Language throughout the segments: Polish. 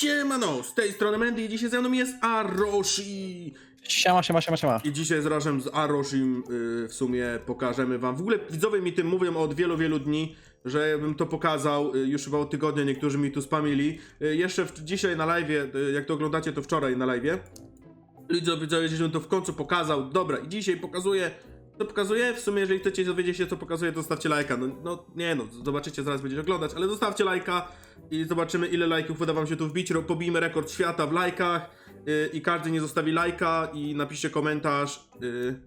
Siemano, z tej strony Mandy i dzisiaj ze mną jest Aroshi. Siema, siema, siema, siema. I dzisiaj z razem z Aroshim y, w sumie pokażemy wam. W ogóle widzowie mi tym mówią od wielu, wielu dni, że bym to pokazał. Y, już chyba od tygodnia niektórzy mi tu spamili. Y, jeszcze w, dzisiaj na live, y, jak to oglądacie, to wczoraj na live. Widzowie, widzowie, żebym to w końcu pokazał. Dobra, i dzisiaj pokazuję. To pokazuję? W sumie, jeżeli chcecie dowiedzieć się, co pokazuję, to zostawcie lajka. No, no, nie no, zobaczycie, zaraz będziecie oglądać, ale zostawcie lajka i zobaczymy, ile lajków uda wam się tu wbić. Ro- Pobijmy rekord świata w lajkach yy, i każdy nie zostawi lajka i napiszcie komentarz. Yy,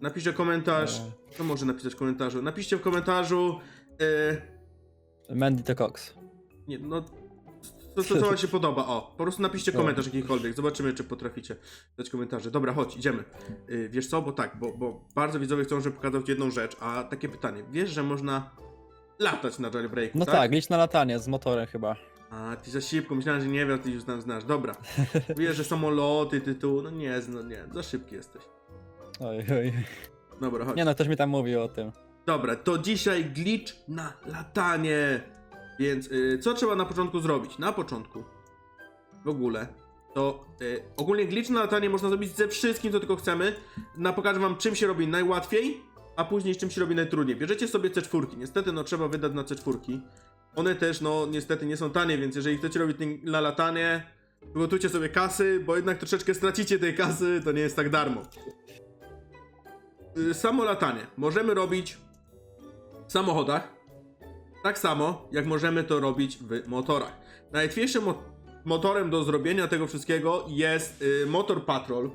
napiszcie komentarz. Co może napisać w komentarzu? Napiszcie w komentarzu. Yy, Mandy to Cox. nie, no. Co, co, co wam się podoba? O, po prostu napiszcie komentarz jakikolwiek. Zobaczymy, czy potraficie dać komentarze. Dobra, chodź, idziemy. Yy, wiesz co, bo tak, bo, bo bardzo widzowie chcą, żeby pokazał ci jedną rzecz, a takie pytanie. Wiesz, że można latać na jailbreaku, No tak, licz na latanie z motorem chyba. A, ty za szybko, myślałem, że nie wiesz, ty już tam znasz. Dobra. Wiesz, że samoloty, tytuł, no nie, no nie, za szybki jesteś. Oj, oj. Dobra, chodź. Nie no, ktoś mi tam mówił o tym. Dobra, to dzisiaj glitch na latanie. Więc y, co trzeba na początku zrobić? Na początku w ogóle to y, ogólnie glitch na latanie można zrobić ze wszystkim, co tylko chcemy. Na pokażę wam czym się robi najłatwiej, a później z czym się robi najtrudniej. Bierzecie sobie C4. Niestety no trzeba wydać na C4. One też no niestety nie są tanie, więc jeżeli chcecie robić na latanie, przygotujcie sobie kasy, bo jednak troszeczkę stracicie tej kasy, to nie jest tak darmo. Y, Samo latanie możemy robić w samochodach, tak samo jak możemy to robić w motorach. Najłatwiejszym mo motorem do zrobienia tego wszystkiego jest y, Motor Patrol.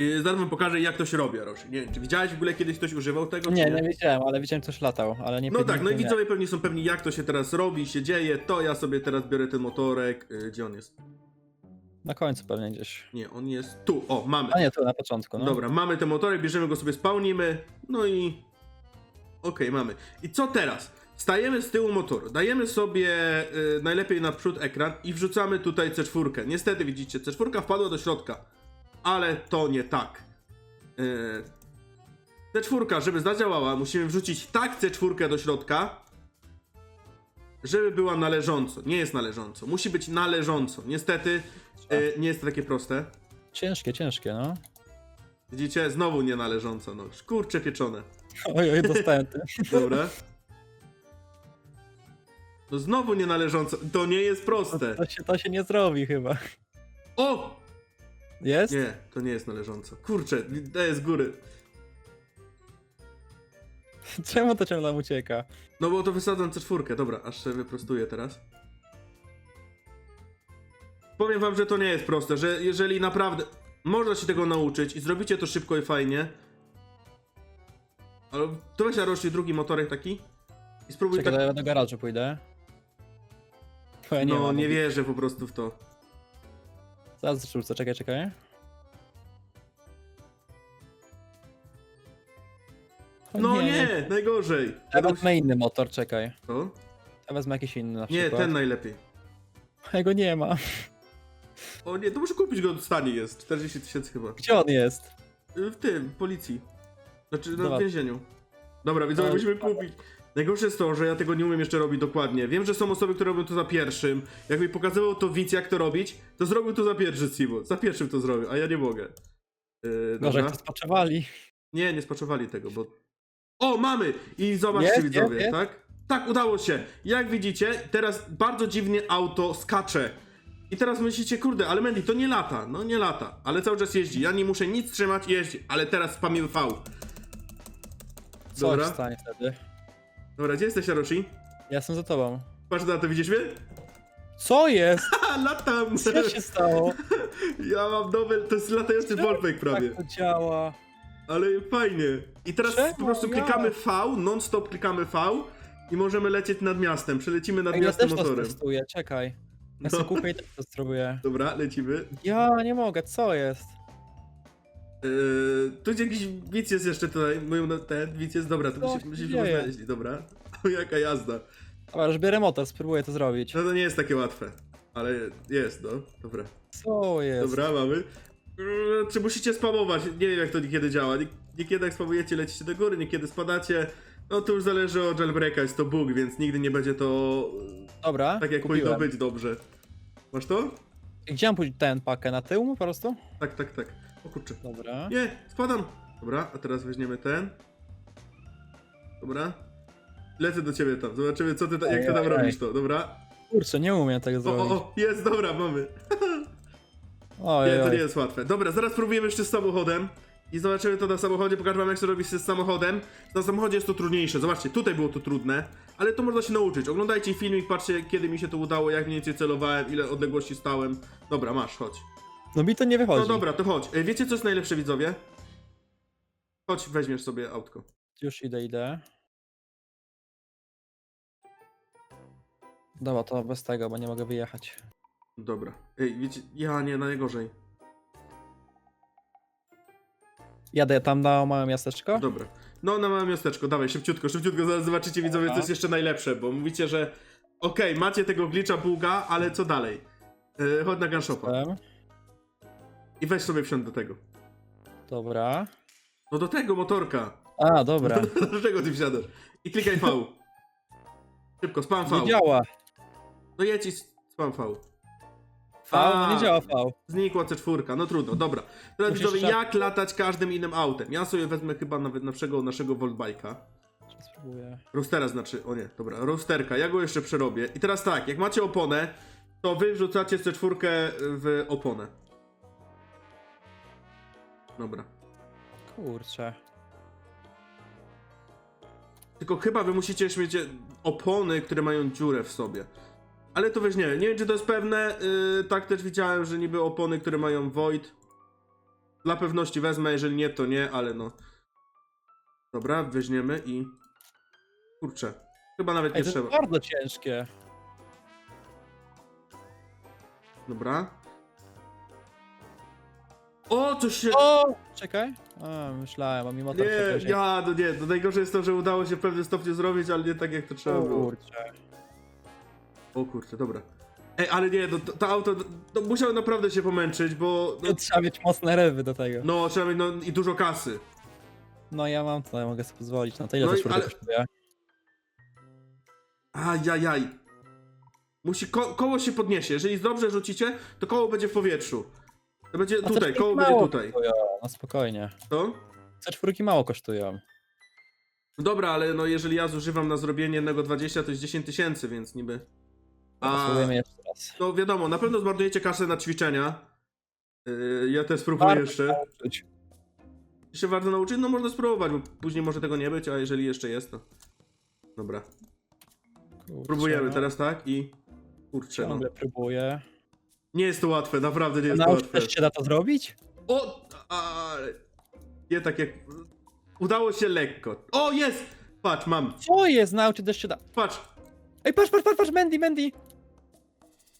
Y, zaraz wam pokażę jak to się robi, Aroshi. Nie wiem, czy widziałeś w ogóle kiedyś ktoś używał tego? Nie, czy nie wiedziałem, ale widziałem coś latał, ale nie No tak, no i nie. widzowie pewnie są pewni jak to się teraz robi, się dzieje, to ja sobie teraz biorę ten motorek. Y, gdzie on jest? Na końcu pewnie gdzieś. Nie, on jest tu, o, mamy. A nie, tu na początku, no. Dobra, mamy ten motorek, bierzemy go sobie, spełnimy, no i... Okej, mamy. I co teraz? Stajemy z tyłu motoru, dajemy sobie y, najlepiej naprzód ekran i wrzucamy tutaj C4. Niestety widzicie, C4 wpadła do środka, ale to nie tak. Y, C4, żeby zadziałała, musimy wrzucić tak C4 do środka, żeby była należąco. Nie jest należąco, musi być należąco. Niestety y, nie jest to takie proste. Ciężkie, ciężkie, no. Widzicie? Znowu nienależąco, no. Kurcze pieczone. Oj, oj, dostałem ty. Dobra. No znowu nienależąco. To nie jest proste. To się, to się nie zrobi chyba. O! Jest? Nie, to nie jest należąco. Kurczę, daję z góry. Czemu to ciągle nam ucieka? No bo to wysadzam C4. Dobra, aż się wyprostuję teraz. Powiem wam, że to nie jest proste, że jeżeli naprawdę można się tego nauczyć i zrobicie to szybko i fajnie. Ale to weź Aroshi drugi motorek taki i spróbuj Czekaj, tak ja do garażu pójdę. Bo ja nie no, mam. nie wierzę po prostu w to. Zaraz rzucę, czekaj, czekaj. O No nie, najgorzej. Ja wezmę inny motor, czekaj. Co? Ja wezmę jakiś inny na Nie, przykład. ten najlepiej. Jego nie ma. O nie, to muszę kupić go w stanie jest. 40 tysięcy chyba. Gdzie on jest? Y, W tym, w policji. Znaczy, no w Dobra. więzieniu. Dobra, widzowie, Ale- musimy kupić. Najgorsze jest to, że ja tego nie umiem jeszcze robić dokładnie. Wiem, że są osoby, które robią to za pierwszym. Jak mi pokazywał to widz, jak to robić, to zrobił to za pierwszy Simo. Za pierwszym to zrobił, a ja nie mogę. Yy, to spoczywali. Nie, nie spoczywali tego, bo... O, mamy! I zobaczcie, Jest, widzowie, jest, jest. tak? Tak, udało się. Jak widzicie, teraz bardzo dziwnie auto skacze. I teraz myślicie, kurde, ale Mandy, to nie lata. No nie lata, ale cały czas jeździ. Ja nie muszę nic trzymać, jeździ. Ale teraz spamię V. Co Dobra. się stanie wtedy? Dobra, gdzie jesteś, Aroshi? Ja jestem za tobą. Patrz na to, widzisz mnie? Co jest? Latam! Co się stało? Ja mam nowy, to jest latający wallpack prawie. Tak to działa. Ale fajnie. I teraz Czemu? po prostu klikamy V, non-stop klikamy V i możemy lecieć nad miastem. Przelecimy nad Ej, ja miastem też to motorem. testuję, czekaj. Ja No. sobie kupię i też to spróbuję. Dobra, lecimy. Ja nie mogę, co jest? Yy, tu gdzie jakiś widz jest jeszcze tutaj, mówią na ten widz jest, dobra, to Co musi, się musimy dzieje? dobra. O, jaka jazda. Dobra, już bierę motor, spróbuję to zrobić. No to nie jest takie łatwe, ale jest, no, dobra. Co jest? Dobra, mamy. Yy, Czy musicie spamować? Nie wiem jak to niekiedy działa. Nie- Niekiedy jak spamujecie lecicie do góry, niekiedy spadacie. No to już zależy od jailbreaka, jest to bug, więc nigdy nie będzie to Dobra, tak jak kupiłem. powinno być dobrze. Masz to? Gdzie mam pójść ten pakę? Na tył po prostu? Tak, tak, tak. O kurczę. Dobra. Nie, spadam. Dobra, a teraz weźmiemy ten. Dobra. Lecę do ciebie tam, zobaczymy co ty, ta, jak ty tam Ojej. robisz to, dobra? Kurczę, nie umiem tego O, zrobić. o, jest, dobra, mamy. Ojej, Nie, to nie jest łatwe. Dobra, zaraz próbujemy jeszcze z samochodem. I zobaczymy to na samochodzie, pokażę wam jak się robi z samochodem. Na samochodzie jest to trudniejsze, zobaczcie, tutaj było to trudne, ale to można się nauczyć. Oglądajcie filmik, patrzcie kiedy mi się to udało, jak mniej więcej celowałem, ile odległości stałem. Dobra, masz, chodź. No mi to nie wychodzi. No dobra, to chodź. E, Wiecie co jest najlepsze widzowie? Chodź, weźmiesz sobie autko. Już idę, idę. Dobra, to bez tego, bo nie mogę wyjechać. Dobra. Ej, wiecie, ja nie, najgorzej. Jadę tam na małe miasteczko? Dobra. No, na małe miasteczko, dawaj, szybciutko, szybciutko, zaraz zobaczycie widzowie, co Dobra. jest jeszcze najlepsze, bo mówicie, że okej, macie tego glitcha buga, ale co dalej? Yy, chodź na gunshopa Jestem. I weź sobie wsiądź do tego. Dobra. No do tego motorka. A, dobra. Dlaczego ty wsiadasz? I klikaj V. Szybko, spam V. Nie działa. No jedź i spam V. V, A. nie działa V. Znikła C4, no trudno, dobra. Teraz Musisz widzowie, szat- jak latać każdym innym autem? Ja sobie wezmę chyba nawet naszego, naszego Voltbike'a. Spróbuję. Roostera znaczy, o nie, dobra, roosterka, ja go jeszcze przerobię. I teraz tak, jak macie oponę, to wy wrzucacie C4 w oponę. Dobra. Kurczę. Tylko chyba wy musicie mieć opony, które mają dziurę w sobie. Ale to weź nie, nie wiem czy to jest pewne, yy, tak też widziałem, że niby opony, które mają void. Dla pewności wezmę, jeżeli nie to nie, ale no. Dobra, weźmiemy i... Kurczę, chyba nawet Ej, nie to trzeba. jest bardzo ciężkie. Dobra. O, coś się... O! Czekaj. A, myślałem, a mimo to Nie, ja, no nie, to najgorsze jest to, że udało się w pewnym stopniu zrobić, ale nie tak jak to trzeba było. Kurczę. O kurczę, dobra. Ej, ale nie, no, to, to auto, to musiał naprawdę się pomęczyć, bo... No, trzeba mieć mocne rewy do tego. no trzeba mieć, no i dużo kasy. No ja mam to, ja mogę sobie pozwolić. No to ile No to i- czwórka ale- kosztuje? Ajajaj. Musi, ko koło się podniesie, jeżeli dobrze rzucicie, to koło będzie w powietrzu. To będzie A tutaj, czwórki koło będzie mało tutaj. Kosztują. No spokojnie. To? Te czwórki mało kosztują. No dobra, ale no jeżeli ja zużywam na zrobienie jednego 20, to jest 10 tysięcy, więc niby... A, Spróbujemy jeszcze raz. to wiadomo, na pewno zmarnujecie kasę na ćwiczenia. Yy, ja też spróbuję Warto jeszcze. nauczyć. Jeszcze warto nauczyć? No można spróbować, bo później może tego nie być, a jeżeli jeszcze jest, to... Dobra, Kurczę, próbujemy no. teraz, tak? I... Kurczę, no. Ciągle próbuję. Nie jest to łatwe, naprawdę nie jest to łatwe. też się da to zrobić? O! A, nie tak jak... Udało się lekko. O, jest! Patrz, mam. Co jest? Nauczyć też się da. Patrz. Ej, patrz, patrz, patrz, patrz, Mandy, Mandy!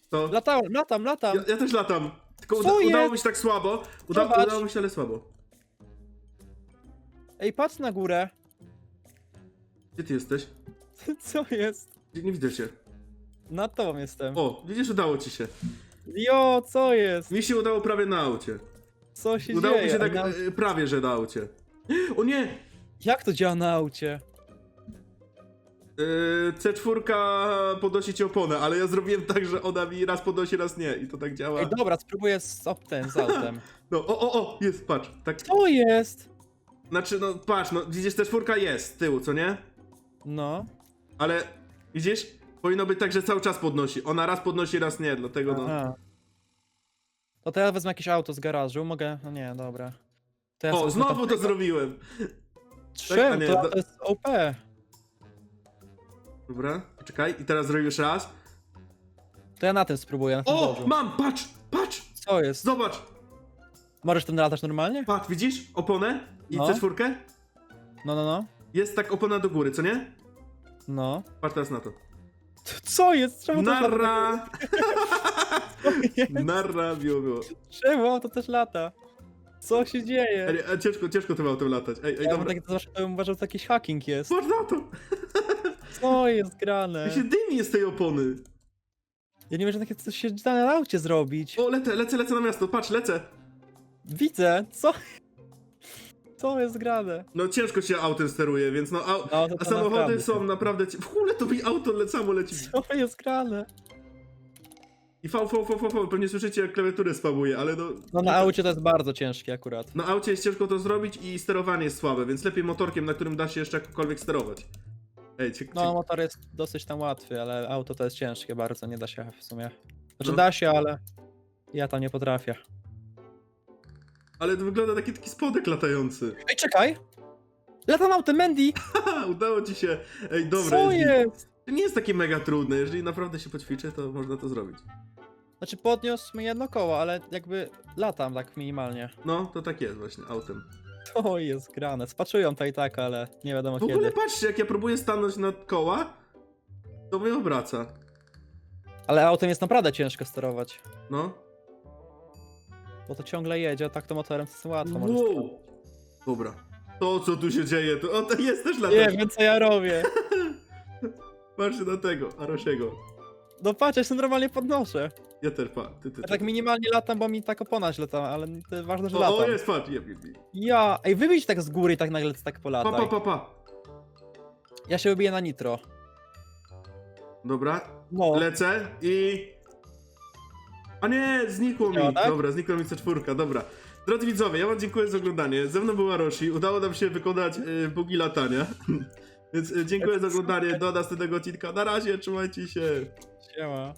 To... Latałem, latam, latam. Ja, ja też latam. Tylko Co uda, udało mi się tak słabo. Uda, Zobacz. udało mi się, ale słabo. Ej, patrz na górę. Gdzie ty jesteś? Co jest? Nie, nie widzę cię. Nad tobą jestem. O, widzisz, udało ci się. Jo, co jest? Mi się udało prawie na aucie. Co się Udało dzieje? mi się tak Na- e, prawie, że na aucie. O nie! Jak to działa na aucie? Yy, C4 podnosi ci oponę, ale ja zrobiłem tak, że ona mi raz podnosi, raz nie. I to tak działa. Ej, dobra, spróbuję z optem, z autem. No, o, o, o, jest, patrz. Tak, Co jest? znaczy, no, patrz, no, widzisz, C4 jest z tyłu, co nie? No. Ale, widzisz? Powinno być tak, że cały czas podnosi. Ona raz podnosi, raz nie, dlatego no. Aha. To teraz wezmę jakieś auto z garażu, mogę? No nie, dobra. To ja O, sobie znowu to zrobiłem. Czym? a nie, to, do- to jest OP. Dobra, czekaj, i teraz zrobisz raz. To ja na tym spróbuję, na tym O, mam, patrz, patrz, Co jest? zobacz, Możesz tym latać normalnie? patrz, widzisz oponę i No. C4? No, no, no. Jest tak opona do góry, co nie? No. Patrz teraz na to. Co jest? Czemu to Narra, jest? narra, było. Czemu to też lata? Co się dzieje? Ej, a ciężko, ciężko tym autem latać. Ej, ej, Ja dobra. tak zawsze to bym uważał, że to jakiś hacking jest. Patrz na to! Co jest grane? Ja się dymi z tej opony. Ja nie wiem, że takie coś się da na aucie zrobić. O, lecę, lecę, lecę na miasto, patrz, lecę. Widzę, co? Co jest grane? No ciężko się autem steruje, więc no... Au... No, to A to samochody naprawdę. są naprawdę... ci- W ogóle to mi auto le samo leci. Co jest grane? I V, V, V, V, V, pewnie słyszycie jak klawiaturę spamuje, ale no... No na aucie to jest bardzo ciężkie akurat. Na aucie jest ciężko to zrobić i sterowanie jest słabe, więc lepiej motorkiem, na którym da się jeszcze jakkolwiek sterować. Ej, cie, cie... No motor jest dosyć tam łatwy, ale auto to jest ciężkie bardzo, nie da się w sumie. Znaczy No. da się, ale ja tam nie potrafię. Ale to wygląda taki, taki spodek latający. Ej, czekaj! Latam autem, Mandy! Udało ci się. Ej, dobra. Co jest? To nie jest takie mega trudne, jeżeli naprawdę się poćwiczy, to można to zrobić. Znaczy podniósł mi jedno koło, ale jakby latam tak minimalnie. No, to tak jest właśnie, autem. To jest grane. Spaczują to i tak, ale nie wiadomo W ogóle kiedy. patrzcie, jak ja próbuję stanąć na koła, to mnie obraca. Ale autem jest naprawdę ciężko sterować. No. Bo to ciągle jedzie, a tak to motorem to jest łatwo. Wow. Dobra. To, co tu się dzieje, to, o, to jest też Nie latać. wiem co ja robię. Patrzcie na tego, Arosiego. No patrz, ja się normalnie podnoszę. Ja też, pa. Ty, ty, Ja ty. tak minimalnie latam, bo mi tak opona źle tam, ale to ważne, że O, o, latam. jest, patrz. Jeb, jeb, jeb. Ja, ej wybić tak z góry i tak nagle tak Pa, polataj. pa, pa, pa. Ja się wybiję na nitro. Dobra, No, lecę i... A nie, znikło mi. Tak? Dobra, znikła mi C4, dobra. Drodzy widzowie, ja wam dziękuję za oglądanie. Ze mną była Roshi, udało nam się wykonać y, bugi latania. Więc y, dziękuję za oglądanie, do następnego odcinka. Na razie, trzymajcie się. siema.